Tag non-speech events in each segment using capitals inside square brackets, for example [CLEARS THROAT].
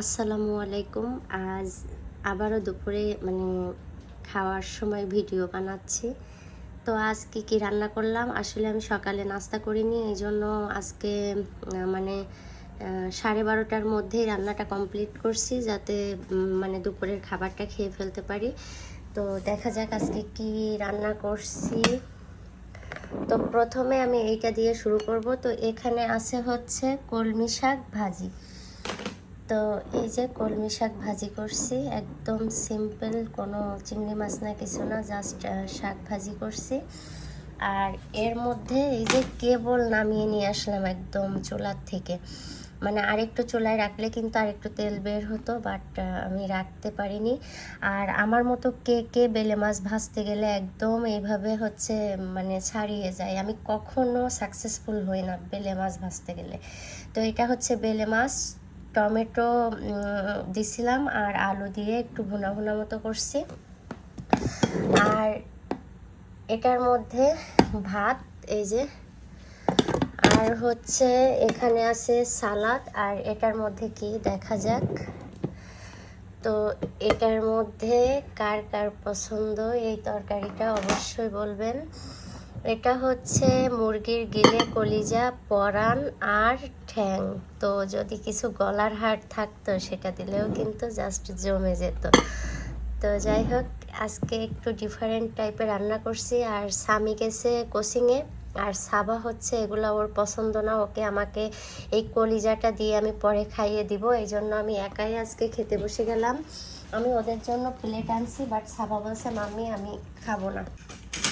আসসালামু আলাইকুম। আজ আবারও দুপুরে মানে খাওয়ার সময় ভিডিও বানাচ্ছি। তো আজ কি কি রান্না করলাম? আসলে আমি সকালে নাস্তা করিনি এই জন্য আজকে মানে সাড়ে বারোটার মধ্যেই রান্নাটা কমপ্লিট করছি যাতে মানে দুপুরের খাবারটা খেয়ে ফেলতে পারি। তো দেখা যাক আজকে কি রান্না করছি। তো প্রথমে আমি এইটা দিয়ে শুরু করব। তো এখানে আছে হচ্ছে কলমি শাক ভাজি। তো এই যে কলমি শাক ভাজি করছি, একদম সিম্পল কোনো চিংড়ি মাছ না কিছু না জাস্ট শাক ভাজি করছি। আর এর মধ্যে এই যে কেবল নামিয়ে নিয়ে আসলাম একদম চুলার থেকে। মানে আরেকটু চুলায় রাখলে কিন্তু আরেকটু তেল বের হতো বাট আমি রাখতে পারিনি। আর আমার মতো কে কে বেলে মাছ ভাজতে গেলে একদম এইভাবে হচ্ছে মানে ছাড়িয়ে যায়। আমি কখনো সাকসেসফুল হই না বেলে মাছ ভাজতে গেলে। তো এটা হচ্ছে বেলে মাছ। টমেটো দিছিলাম আর আলু দিয়ে একটু ভুনা ভুনা মতো করছি। আর এটার মধ্যে ভাত, এই যে, আর হচ্ছে এখানে আছে সালাদ, আর এটার মধ্যে কি দেখা যাক। তো এটার মধ্যে কার কার পছন্দ, এই তরকারিটা অবশ্যই বলবেন। এটা হচ্ছে মুরগির গিলে কলিজা পরান আর ঠ্যাং তো যদি কিছু গলার হাড় থাকতো, সেটা দিলেও কিন্তু জাস্ট জমে যেত। তো যাই হোক, আজকে একটু ডিফারেন্ট টাইপের রান্না করছি। আর স্বামী গেছে কোচিংয়ে আর সাবা হচ্ছে এগুলো ওর পছন্দ না, ওকে আমাকে এই কলিজাটা দিয়ে আমি পরে খাইয়ে দিব। এই জন্য আমি একাই আজকে খেতে বসে গেলাম। আমি ওদের জন্য প্লেট আনছি বাট সাবা বলছে, মাম্মি, আমি খাব না।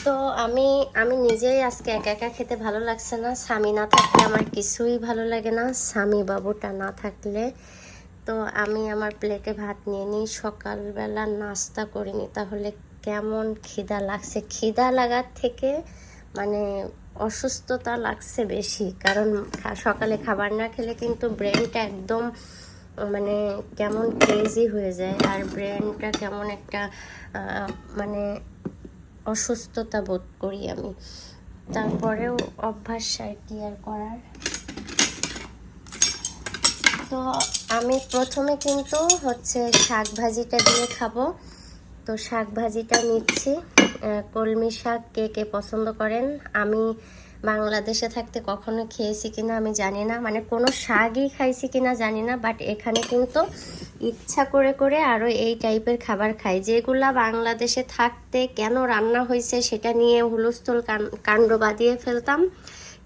তো আমি আমি নিজেই আজকে একা একা খেতে ভালো লাগছে না। স্বামী না থাকলে আমার কিছুই ভালো লাগে না। স্বামী বাবুটা না থাকলে তো আমি আমার প্লেটে ভাত নিয়ে নিই, সকালবেলা নাস্তা করিনি তাহলে কেমন খিদা লাগছে? খিদা লাগার থেকে মানে অসুস্থতা লাগছে বেশি। কারণ সকালে খাবার না খেলে কিন্তু ব্রেনটা একদম মানে কেমন ক্রেজি হয়ে যায়। আর ব্রেনটা কেমন একটা মানে অসুস্থতা বোধ করি আমি। তারপরেও অভ্যাস আর কি আর করার। তো আমি প্রথমে কিন্তু হচ্ছে শাক ভাজিটা দিয়ে খাব। তো শাক ভাজিটা নিচ্ছি। কলমি শাক কে কে পছন্দ করেন? আমি বাংলাদেশে থাকতে কখনো খেয়েছি কিনা আমি জানি না। মানে কোনো শাকই খাইছি কিনা জানি না বাট এখানে কিন্তু ইচ্ছা করে করে আরও এই টাইপের খাবার খাই। যেগুলা বাংলাদেশে থাকতে কেন রান্না হয়েছে সেটা নিয়ে হুলস্থুল কাণ্ড বাঁধিয়ে ফেলতাম।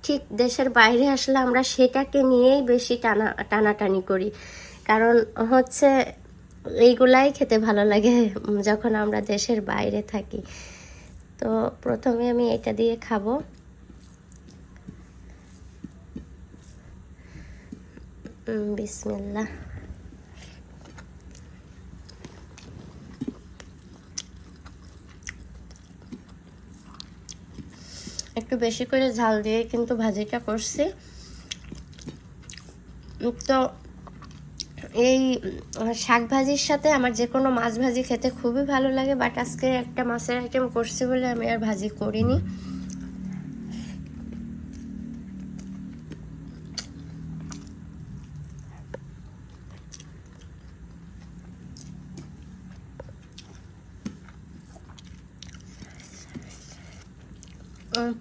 ঠিক দেশের বাইরে আসলে আমরা সেটাকে নিয়েই বেশি টানা, টানাটানি করি। কারণ হচ্ছে এইগুলাই খেতে ভালো লাগে যখন আমরা দেশের বাইরে থাকি। তো প্রথমে আমি এটা দিয়ে খাব। উম, বিসমিল্লাহ। একটু বেশি করে ঝাল দিয়ে কিন্তু ভাজিটা করছি। তো এই শাক ভাজির সাথে আমার যে কোনো মাছ ভাজি খেতে খুবই ভালো লাগে বাট আজকে একটা মাছের আইটেম করছি বলে আমি আর ভাজি করিনি।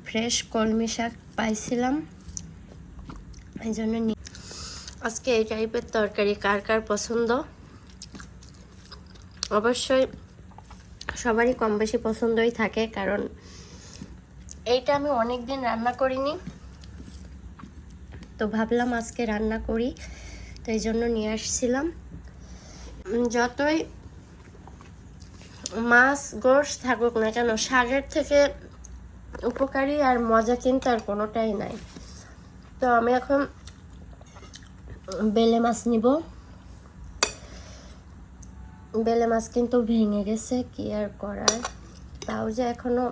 ফ্রেশ কলমি শাক পাইছিলাম। এই জন্য আজকে এই টাইপের তরকারি কার কার পছন্দ? অবশ্যই সবারই কম বেশি পছন্দই থাকে, কারণ এইটা আমি অনেক দিন রান্না করিনি। তো ভাবলাম আজকে রান্না করি, তো এই জন্য নিয়ে আসছিলাম। যতই মাছ, গোশ থাকুক না কেন, শাকের থেকে উপকারী আর মজা কিন্তু আর কোনোটাই নাই। তো আমি এখন বেলে মাছ নিব। বেলে মাছ কিন্তু ভেঙে গেছে, কি আর করার? তাও যে এখনও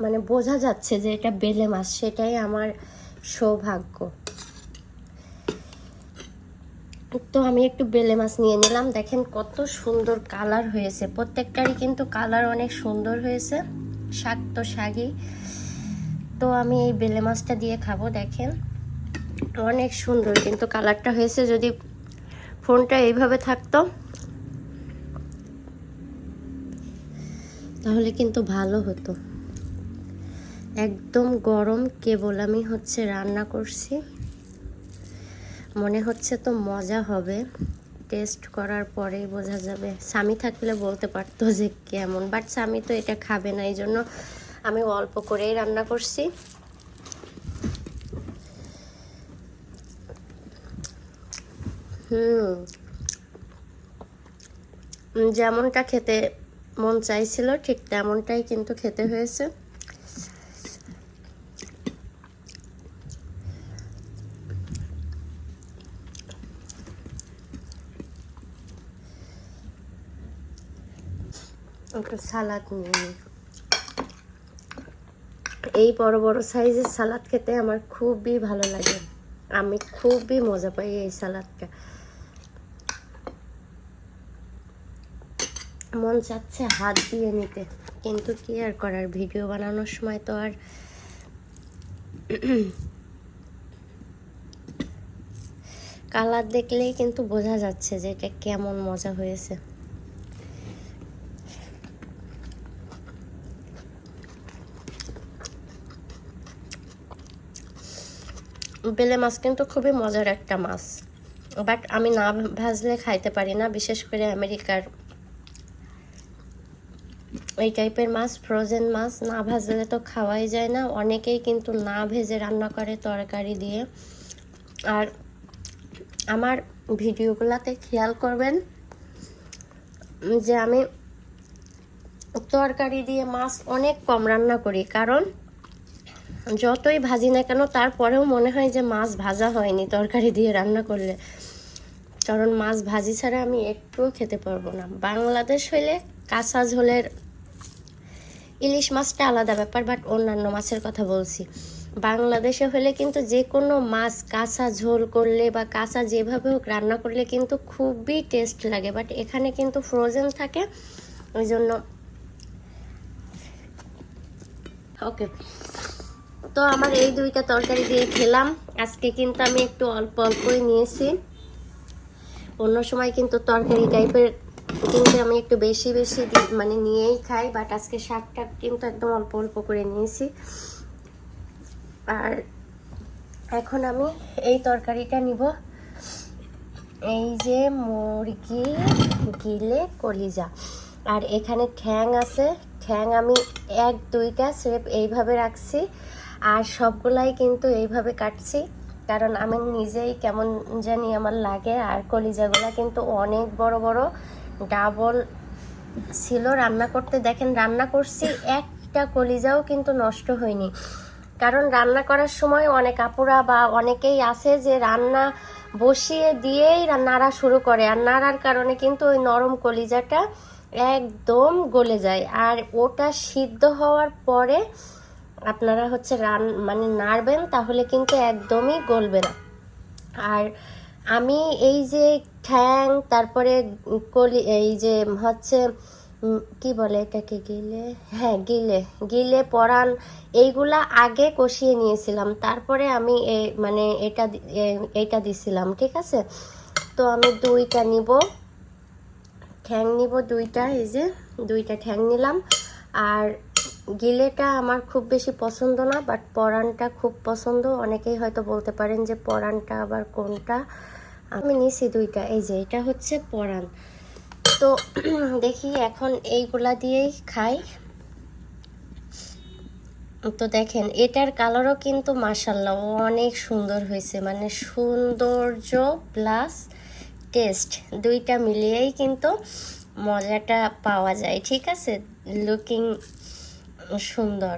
মানে বোঝা যাচ্ছে যে এটা বেলে মাছ, সেটাই আমার সৌভাগ্য। তো আমি একটু বেলে মাছ নিয়ে নিলাম। দেখেন কত সুন্দর কালার হয়েছে। প্রত্যেকটারই কিন্তু কালার অনেক সুন্দর হয়েছে। শাক তো শাকই তো আমি এই বেলে মাছটা দিয়ে খাব, দেখেন। অনেক সুন্দর কিন্তু কালারটা হয়েছে, যদি ফোনটা এইভাবে থাকতো। তাহলে কিন্তু ভালো হতো। একদম গরম, কেবল আমি হচ্ছে রান্না করছি। মনে হচ্ছে তো মজা হবে। টেস্ট করার পরেই বোঝা যাবে। স্বামী থাকলে বলতে পারতো যে কেমন বাট স্বামী তো এটা খাবে না, এই জন্য আমি অল্প করেই রান্না করছি। হুম, যেমনটা খেতে মন চাইছিল ঠিক তেমনটাই কিন্তু খেতে হয়েছে। একটা সালাদ নিয়ে নিই। এই বড় বড় সাইজের সালাদ খেতে আমার খুবই ভালো লাগে। আমি খুবই মজা পাই এই সালাদটা মন চাচ্ছে হাত দিয়ে নিতে, কিন্তু কি আর করার? ভিডিও বানানোর সময় তো আর [CLEARS THROAT] কালার দেখলেই কিন্তু বোঝা যাচ্ছে যে এটা কেমন মজা হয়েছে। বেলে মাছ কিন্তু খুবই মজার একটা মাছ। বাট আমি না ভাজলে খাইতে পারি না, বিশেষ করে আমেরিকার এই টাইপের মাছ ফ্রোজেন মাছ। না ভাজলে তো খাওয়াই যায় না। অনেকেই কিন্তু না ভেজে রান্না করে তরকারি দিয়ে। আর আমার ভিডিওগুলোতে খেয়াল করবেন যে আমি তরকারি দিয়ে মাছ অনেক কম রান্না করি। কারণ যতই ভাজি না কেন, তারপরেও মনে হয় যে মাছ ভাজা হয়নি, তরকারি দিয়ে রান্না করলে। কারণ মাছ ভাজি ছাড়া আমি একটুও খেতে পারব না। বাংলাদেশ হইলে কাঁচা ঝোলের ইলিশ মাছটা আলাদা ব্যাপার বাট অন্যান্য মাছের কথা বলছি। বাংলাদেশে হলে কিন্তু যে কোনো মাছ কাঁচা ঝোল করলে বা কাঁচা যেভাবে হোক রান্না করলে কিন্তু খুবই টেস্ট লাগে। বাট এখানে কিন্তু ফ্রোজেন থাকে, ওই জন্য ওকে তো আমার এই দুইটা তরকারি দিয়ে খেলাম। আজকে কিন্তু আমি একটু অল্প অল্পই নিয়েছি। অন্য সময় কিন্তু তরকারি টাইপের কিন্তু আমি একটু বেশি বেশি মানে নিয়েই খাই বাট আজকে শাকটা কিন্তু একদম অল্প অল্প করে নিয়েছি। আর এখন আমি এই তরকারিটা নিব। এই যে মুরগি গিলে কলিজা। আর এখানে ঠ্যাং আছে। ঠ্যাং আমি এক দুইটা স্রেপ এইভাবে রাখছি। আর সবগুলাই কিন্তু এইভাবে কাটছি। কারণ আমি নিজেই কেমন জানি আমার লাগে। আর কলিজাগুলো কিন্তু অনেক বড় বড়। ডাবল ছিল রান্না করতে। দেখেন রান্না করছি, একটা কলিজাও কিন্তু নষ্ট হয়নি। কারণ রান্না করার সময় অনেক আপুরা বা অনেকেই আছে যে রান্না বসিয়ে দিয়েই নাড়া শুরু করে। আর নাড়ার কারণে কিন্তু ওই নরম কলিজাটা একদম গলে যায়। আর ওটা সিদ্ধ হওয়ার পরে আপনারা হচ্ছে রান মানে নাড়বেন তাহলে কিন্তু একদমই গলবে না। আর আমি এই যে ঠ্যাং, তারপরে কলি, এই যে হচ্ছে কি বলে এটাকে, গিলে? হ্যাঁ গিলে গিলে পরান এইগুলা আগে কষিয়ে নিয়েছিলাম। তারপরে আমি মানে এটা এইটা দিছিলাম, ঠিক আছে? তো আমি দুইটা নিব। ঠ্যাং নিব দুইটা, এই যে দুইটা ঠ্যাং নিলাম। আর গিলেটা আমার খুব বেশি পছন্দ না বাট পরানটা খুব পছন্দ। অনেকেই হয়তো বলতে পারেন যে পরানটা আবার কোনটা? আমি নিছি দুইটা, এই যে এটা হচ্ছে পরান তো [CLEARS THROAT] দেখি এখন এইগুলা দিয়েই খাই। তো দেখেন, এটার কালারও কিন্তু মাসাল্লাহ অনেক সুন্দর হয়েছে। মানে সৌন্দর্য প্লাস টেস্ট দুইটা মিলিয়েই কিন্তু মজাটা পাওয়া যায়, ঠিক আছে? লুকিং সুন্দর।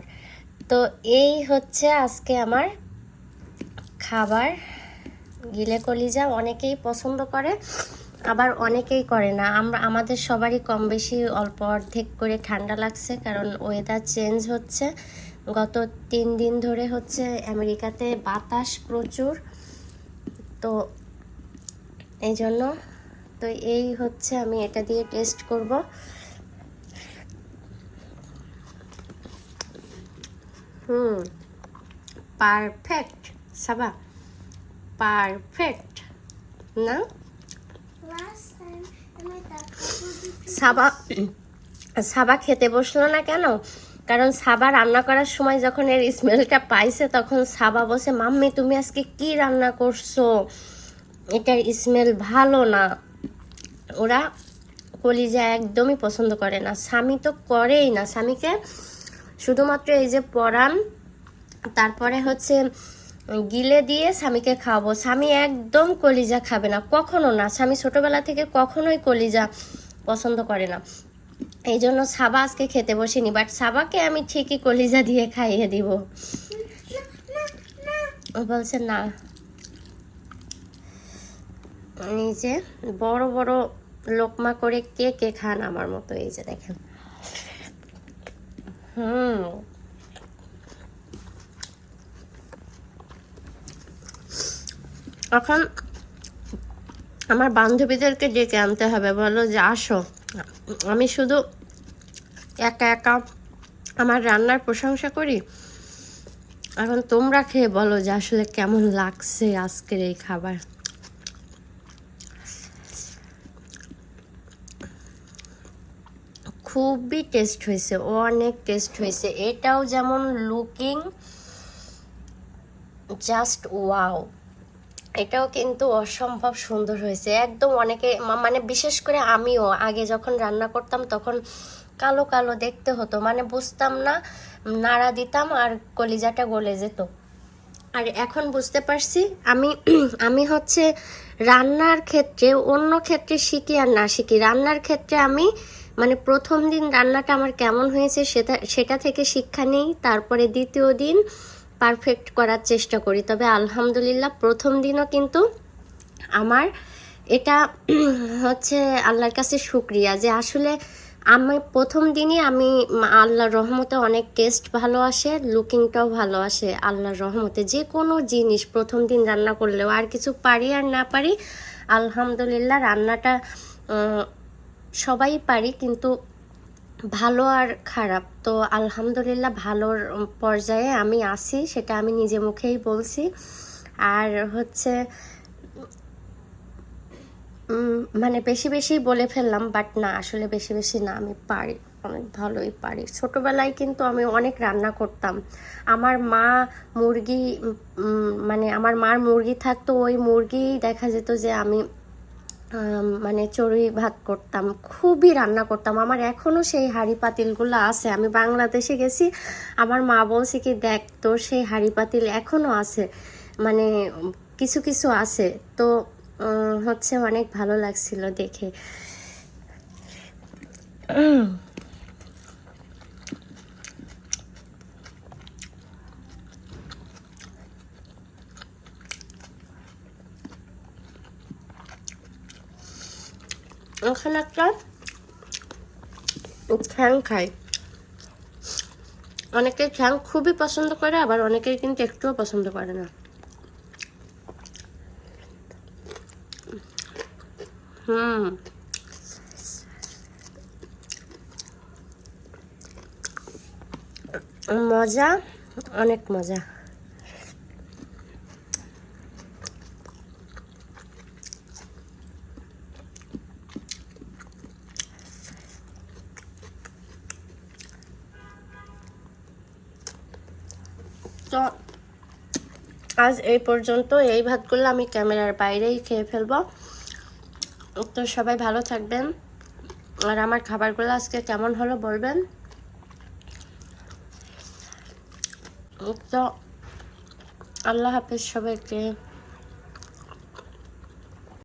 তো এই হচ্ছে আজকে আমার খাবার। গিলে কলিজা অনেকেই পছন্দ করে, আবার অনেকেই করে না। আমরা, আমাদের সবারই কম বেশি অল্প অর্ধেক করে ঠান্ডা লাগছে, কারণ ওয়েদার চেঞ্জ হচ্ছে। গত তিন দিন ধরে হচ্ছে আমেরিকাতে বাতাস প্রচুর। তো এই জন্য, তো এই হচ্ছে আমি এটা দিয়ে টেস্ট করব। হুম পারফেক্ট সাবা পারফেক্ট না সাবা সাবা খেতে বসল না কেন? কারণ সাবা রান্না করার সময় যখন এর স্মেলটা পাইছে, তখন সাবা বসে মাম্মি, তুমি আজকে কি রান্না করছ? এটার স্মেল ভালো না। ওরা কলিজা একদমই পছন্দ করে না। স্বামী তো করেই না। স্বামীকে শুধুমাত্র এই যে পরান তারপরে হচ্ছে গিলে দিয়ে স্বামীকে খাওয়াবো। স্বামী একদম কলিজা খাবে না, কখনো না। স্বামী ছোটবেলা থেকে কখনোই কলিজা পছন্দ করে না। এই জন্য সাবা আজকে খেতে বসিনি বাট সাবাকে আমি ঠিকই কলিজা দিয়ে খাইয়ে দিব। বলছে, না। নিজে বড় বড় লোকমা করে কে কে খান আমার মতো, এই যে দেখেন। হুম। এখন আমার বান্ধবীদেরকে ডেকে আনতে হবে, বলো যে আসো। আমি শুধু একা একা আমার রান্নার প্রশংসা করি। এখন তোমরা খেয়ে বলো যে আসলে কেমন লাগছে আজকের এই খাবার। খুবই টেস্ট হয়েছে, অনেক টেস্ট হয়েছে। এটাও যেমন লুকিং জাস্ট ওয়াও এটাও কিন্তু অসম্ভব সুন্দর হয়েছে। একদম অনেকে মানে বিশেষ করে আমিও আগে যখন রান্না করতাম তখন কালো কালো দেখতে হতো মানে বুঝতাম না, নাড়া দিতাম আর কলিজাটা গলে যেত। আর এখন বুঝতে পারছি, আমি [CLEARS THROAT] আমি হচ্ছে রান্নার ক্ষেত্রে অন্য ক্ষেত্রে শিখি আর না শিখি। রান্নার ক্ষেত্রে আমি মানে প্রথম দিন রান্নাটা আমার কেমন হয়েছে সেটা সেটা থেকে শিক্ষা নেই, তারপরে দ্বিতীয় দিন পারফেক্ট করার চেষ্টা করি। তবে আলহামদুলিল্লাহ প্রথম দিনও কিন্তু আমার এটা হচ্ছে আল্লাহর কাছে শুক্রিয়া যে আসলে আমি প্রথম দিনই আমি আল্লাহর রহমতে অনেক টেস্ট ভালো আসে লুকিংটাও ভালো আসে আল্লাহর রহমতে। যে কোনো জিনিস প্রথম দিন রান্না করলেও আর কিছু পারি আর না পারি, আলহামদুলিল্লাহ রান্নাটা সবাই পারি কিন্তু ভালো আর খারাপ। তো আলহামদুলিল্লাহ ভালোর পর্যায়ে আমি আছি সেটা আমি নিজে মুখেই বলছি। আর হচ্ছে মানে বেশি বেশি বলে ফেললাম বাট না আসলে বেশি বেশি না আমি পারি। অনেক ভালোই পারি। ছোটোবেলায় কিন্তু আমি অনেক রান্না করতাম। আমার মা মুরগি মানে আমার মার মুরগি থাকতো ওই মুরগি দেখা যেত যে আম, মানে চড়ুই ভাত করতাম, খুবই রান্না করতাম। আমার এখনও সেই হাঁড়ি পাতিলগুলো আছে। আমি বাংলাদেশে গেছি, আমার মা বলছে কি, দেখ, তোর সেই হাঁড়ি পাতিল এখনও আছে। মানে কিছু কিছু আছে। তো হচ্ছে অনেক ভালো লাগছিল দেখে। [CLEARS THROAT] এখানে একটা ঠ্যাং খাই অনেকে ঠ্যাং খুবই পছন্দ করে, আবার অনেকেই কিন্তু একটুও পছন্দ করে না। হুম। মজা, অনেক মজা। তো আজ এই পর্যন্ত এই ভাতগুলো আমি ক্যামেরার বাইরেই খেয়ে ফেলব। তো সবাই ভালো থাকবেন। আর আমার খাবারগুলো আজকে কেমন হলো বলবেন? তো আল্লাহ হাফেজ সবাইকে।